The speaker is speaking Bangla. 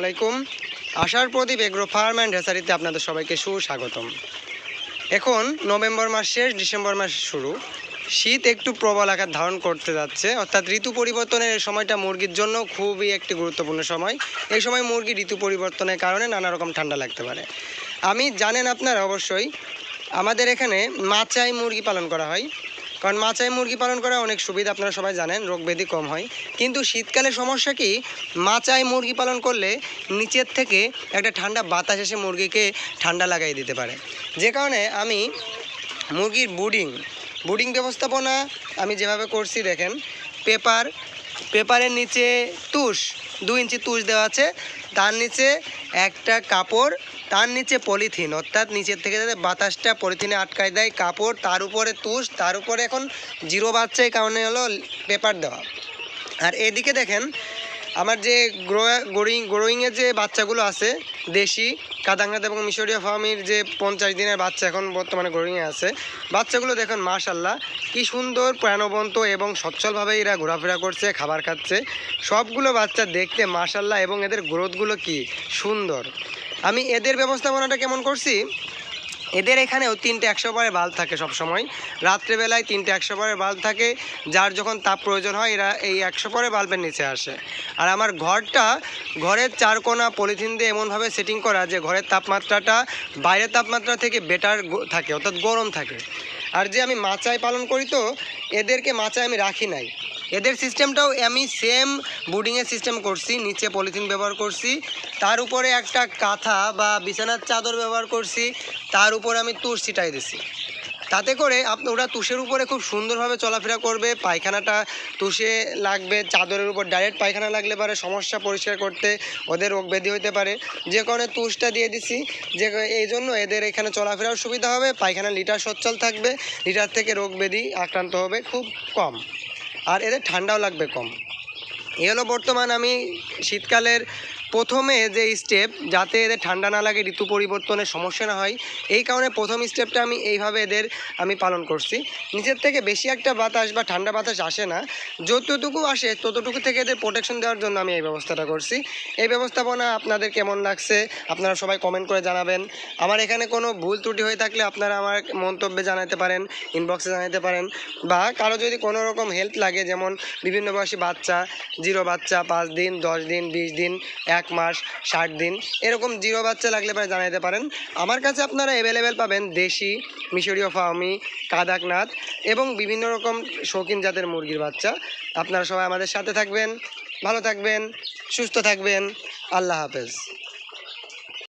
আলাইকুম। Ashar Prodip agro farm and হেসারিতে আপনাদের সবাইকে সুস্বাগতম। এখন নভেম্বর মাস শেষ, ডিসেম্বর মাস শুরু। শীত একটু প্রবল আকার ধারণ করতে যাচ্ছে, অর্থাৎ ঋতু পরিবর্তনের সময়টা মুরগির জন্য খুবই একটি গুরুত্বপূর্ণ সময়। এই সময় মুরগি ঋতু পরিবর্তনের কারণে নানা রকম ঠান্ডা লাগতে পারে। আমি জানেন আপনারা অবশ্যই, আমাদের এখানে মাচাই মুরগি পালন করা হয়। কারণ মাচায় মুরগি পালন করা অনেক সুবিধা, আপনারা সবাই জানেন, রোগ ব্যাধি কম হয়। কিন্তু শীতকালে সমস্যা কি মাচায় মুরগি পালন করলে নিচের থেকে একটা ঠান্ডা বাতাস এসে মুরগিকে ঠান্ডা লাগাই দিতে পারে। যে কারণে আমি মুরগির বুডিং বুডিং ব্যবস্থাপনা আমি যেভাবে করছি, দেখেন, পেপার পেপারের নিচে তুষ দু ইঞ্চি তুষ দেওয়া আছে। তার নিচে একটা কাপড়, তার নিচে পলিথিন। অর্থাৎ নিচের থেকে যাতে বাতাসটা পলিথিনে আটকায় দেয় কাপড়, তার উপরে তুষ, তার উপরে এখন জিরো বাচ্চা এই কারণে হলো পেপার দেওয়া। আর এদিকে দেখেন আমার যে গ্রো গ্রোয়িং গ্রোয়িংয়ের যে বাচ্চাগুলো আছে, দেশি কাদাংনাথ এবং মিশরীয় ফার্মের যে পঞ্চাশ দিনের বাচ্চা এখন বর্তমানে গ্রোয়িংয়ে আছে, বাচ্চাগুলো দেখুন মাশাল্লাহ কি সুন্দর, প্রাণবন্ত এবং সচ্ছলভাবে এরা ঘোরাফেরা করছে, খাবার খাচ্ছে। সবগুলো বাচ্চা দেখতে মাশাল্লাহ এবং এদের গ্রোথগুলো কি সুন্দর। আমি এদের ব্যবস্থাপনাটা কেমন করছি? এদের এখানেও তিনটে একশো বারের বাল্ব থাকে সব সময় রাত্রেবেলায় তিনটে একশো বারের বাল্ব থাকে, যার যখন তাপ প্রয়োজন হয়, এরা এই একশো পরে বাল্বের নিচে আসে। আর আমার ঘরটা, ঘরের চার কোনা পলিথিন দিয়ে এমনভাবে সেটিং করা যে ঘরের তাপমাত্রাটা বাইরের তাপমাত্রা থেকে বেটার থাকে, অর্থাৎ গরম থাকে। আর যে আমি মাচায় পালন করি তো, এদেরকে মাচায় আমি রাখি নাই। এদের সিস্টেমটাও আমি সেম বুডিংয়ের সিস্টেম করছি, নিচে পলিথিন ব্যবহার করছি। তার উপরে একটা কাঁথা বা বিছানার চাদর ব্যবহার করছি, তার উপরে আমি তুষ ছিটাই দিছি। তাতে করে আপনি ওরা তুষের উপরে খুব সুন্দরভাবে চলাফেরা করবে, পায়খানাটা তুষে লাগবে, চাদরের উপর ডাইরেক্ট পায়খানা লাগলে পারে, সমস্যা পরিষ্কার করতে ওদের রোগ ব্যাধি হতে পারে। যে কারণে তুষটা দিয়ে দিছি, যে এই জন্য এদের এখানে চলাফেরার সুবিধা হবে পায়খানা লিটার সচ্ছল থাকবে, লিটার থেকে রোগ ব্যাধি আক্রান্ত হবে খুব কম। আর এদের ঠান্ডাও লাগবে কম। এ হলো বর্তমান আমি শীতকালের প্রথমে যে স্টেপ যাতে এদের ঠান্ডা না লাগে, ঋতু পরিবর্তনের সমস্যা না হয়, এই কারণে প্রথম স্টেপটা আমি এইভাবে এদের আমি পালন করছি। নিচের থেকে বেশি একটা বাতাস বা ঠান্ডা বাতাস আসে না, যতটুকু আসে ততটুকু থেকে এদের প্রোটেকশন দেওয়ার জন্য আমি এই ব্যবস্থাটা করছি। এই ব্যবস্থাপনা আপনাদের কেমন লাগছে, আপনারা সবাই কমেন্ট করে জানাবেন। আমার এখানে কোনো ভুল ত্রুটি হয়ে থাকলে আপনারা আমার মন্তব্যে জানাতে পারেন ইনবক্সে জানাতে পারেন, বা কারও যদি কোনো রকম হেল্প লাগে, যেমন বিভিন্ন বয়সী বাচ্চা জিরো বাচ্চা, পাঁচ দিন, দশ দিন, বিশ দিন, এক মাস, ষাট দিন। এরকম জিরো বাচ্চা লাগলে পরে জানাইতে পারেন। আমার কাছে আপনারা অ্যাভেলেবেল পাবেন দেশি মিশরীয় ফার্মি কাদাকনাথ এবং বিভিন্ন রকম শৌখিন জাতের মুরগির বাচ্চা। আপনারা সবাই আমাদের সাথে থাকবেন, ভালো থাকবেন, সুস্থ থাকবেন। আল্লাহ হাফেজ।